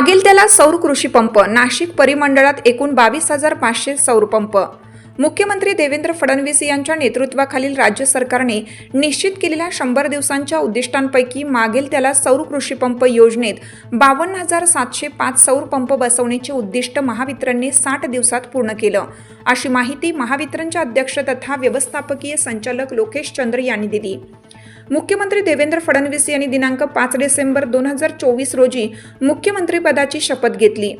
मागील त्याला सौर कृषी पंप नाशिक परिमंडळात एकूण बावीस हजार पाचशे सौर पंप. मुख्यमंत्री देवेंद्र फडणवीस यांच्या नेतृत्वाखालील राज्य सरकारने निश्चित केलेल्या शंभर दिवसांच्या उद्दिष्टांपैकी मागेल त्याला सौर कृषी पंप योजनेत बावन्न हजार सातशे पाच सौर पंप बसवण्याचे उद्दिष्ट महावितरणने साठ दिवसात पूर्ण केलं. अशी माहिती महावितरणच्या अध्यक्ष तथा व्यवस्थापकीय संचालक लोकेश चंद्र यांनी दिली. मुख्यमंत्री देवेंद्र फडणवीस यांनी दिनांक पाच डिसेंबर दोन हजार चोवीस रोजी मुख्यमंत्रीपदाची शपथ घेतली.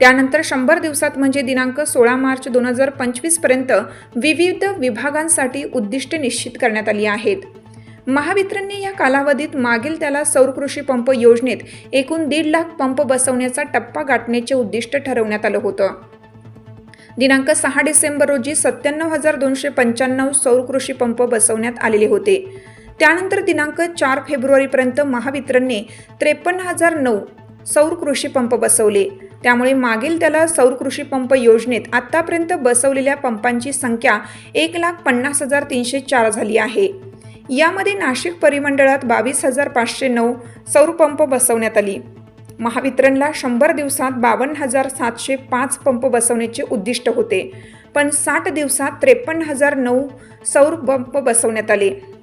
त्यानंतर शंभर दिवसात म्हणजे दिनांक सोळा मार्च दोन हजार पंचवीसपर्यंत विविध विभागांसाठी उद्दिष्टे निश्चित करण्यात आली आहेत. महावितरणने या कालावधीत मागील त्याला सौर कृषी पंप योजनेत एकूण दीड लाख पंप बसवण्याचा टप्पा गाठण्याचे उद्दिष्ट ठरवण्यात आलं होतं. दिनांक सहा डिसेंबर रोजी सत्त्याण्णव हजार दोनशे पंच्याण्णव सौर कृषी पंप बसवण्यात आलेले होते. त्यानंतर दिनांक चार फेब्रुवारीपर्यंत महावितरणने त्रेपन्न हजार नऊ सौर कृषी पंप बसवले. त्यामुळे मागील त्याला सौर कृषी पंप योजनेत आत्तापर्यंत बसवलेल्या पंपांची संख्या एक लाख पन्नास हजार तीनशे चार झाली आहे. यामध्ये नाशिक परिमंडळात बावीस हजार पाचशे नऊ सौर पंप बसवण्यात आली. महावितरणला शंभर दिवसात बावन्न हजार सातशे पाच पंप बसवण्याचे उद्दिष्ट होते. पण साठ दिवसात त्रेपन्न हजार नऊ सौर पंप बसवण्यात आले.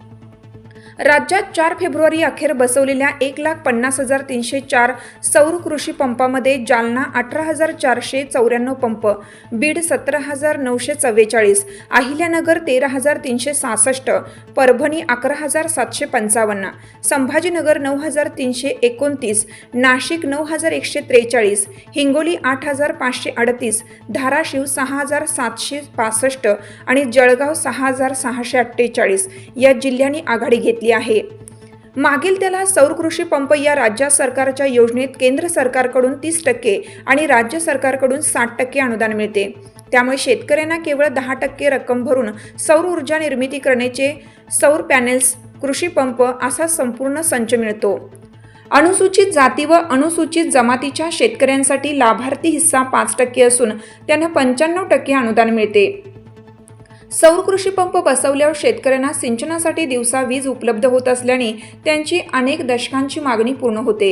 राज्यात चार फेब्रुवारी अखेर बसवलेल्या एक लाख पन्नास हजार तीनशे चार सौर कृषी पंपामध्ये जालना अठरा हजार चारशे चौऱ्याण्णव पंप बीड सतरा हजार नऊशे चव्वेचाळीस अहिल्यानगर तेरा हजार तीनशे सहासष्ट परभणी अकरा हजार सातशे पंचावन्न संभाजीनगर नऊ हजार तीनशे एकोणतीस नाशिक नऊ हजार एकशे त्रेचाळीस हिंगोली आठ हजार पाचशे अडतीस धाराशिव सहा हजार सातशे पासष्ट आणि जळगाव सहा हजार सहाशे अठ्ठेचाळीस या जिल्ह्यांनी आघाडी घेतली आहे. मागील त्याला सौर कृषी पंप या राज्य सरकारच्या योजनेत केंद्र सरकारकडून तीस टक्के आणि राज्य सरकारकडून साठ टक्के अनुदान मिळते. त्यामुळे शेतकऱ्यांना केवळ दहा टक्के रक्कम भरून सौर ऊर्जा निर्मिती करण्याचे सौर पॅनेल्स कृषी पंप असा संपूर्ण संच मिळतो. अनुसूचित जाती व अनुसूचित जमातीच्या शेतकऱ्यांसाठी लाभार्थी हिस्सा पाच टक्के असून त्यांना पंच्याण्णव टक्के अनुदान मिळते. सौर कृषी पंप बसवल्यावर शेतकऱ्यांना सिंचनासाठी दिवसा वीज उपलब्ध होत असल्याने त्यांची अनेक दशकांची मागणी पूर्ण होते.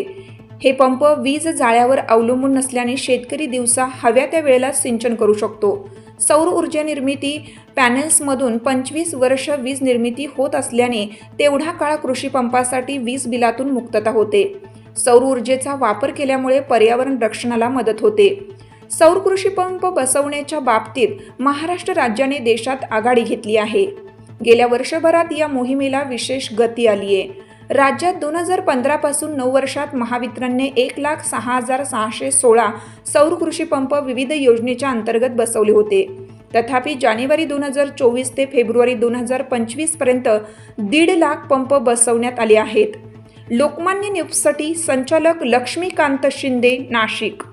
हे पंप वीज जाळ्यावर अवलंबून नसल्याने शेतकरी दिवसा हव्या त्या वेळेला सिंचन करू शकतो. सौर ऊर्जा निर्मिती पॅनेल्समधून पंचवीस वर्ष वीज निर्मिती होत असल्याने तेवढा काळ कृषी पंपासाठी वीज बिलातून मुक्तता होते. सौर ऊर्जेचा वापर केल्यामुळे पर्यावरण रक्षणाला मदत होते. सौर कृषी पंप बसवण्याच्या बाबतीत महाराष्ट्र राज्याने देशात आघाडी घेतली आहे. गेल्या वर्षभरात या मोहिमेला विशेष गती आली आहे राज्यात दोन हजार पंधरापासून नऊ वर्षात महावितरणने एक लाख सहा हजार सहाशे सोळा सौर कृषी पंप विविध योजनेच्या अंतर्गत बसवले होते. तथापि जानेवारी दोन हजार चोवीस ते फेब्रुवारी दोन हजार पंचवीसपर्यंत दीड लाख पंप बसवण्यात आले आहेत. लोकमान्य न्यूजसाठी संचालक लक्ष्मीकांत शिंदे नाशिक.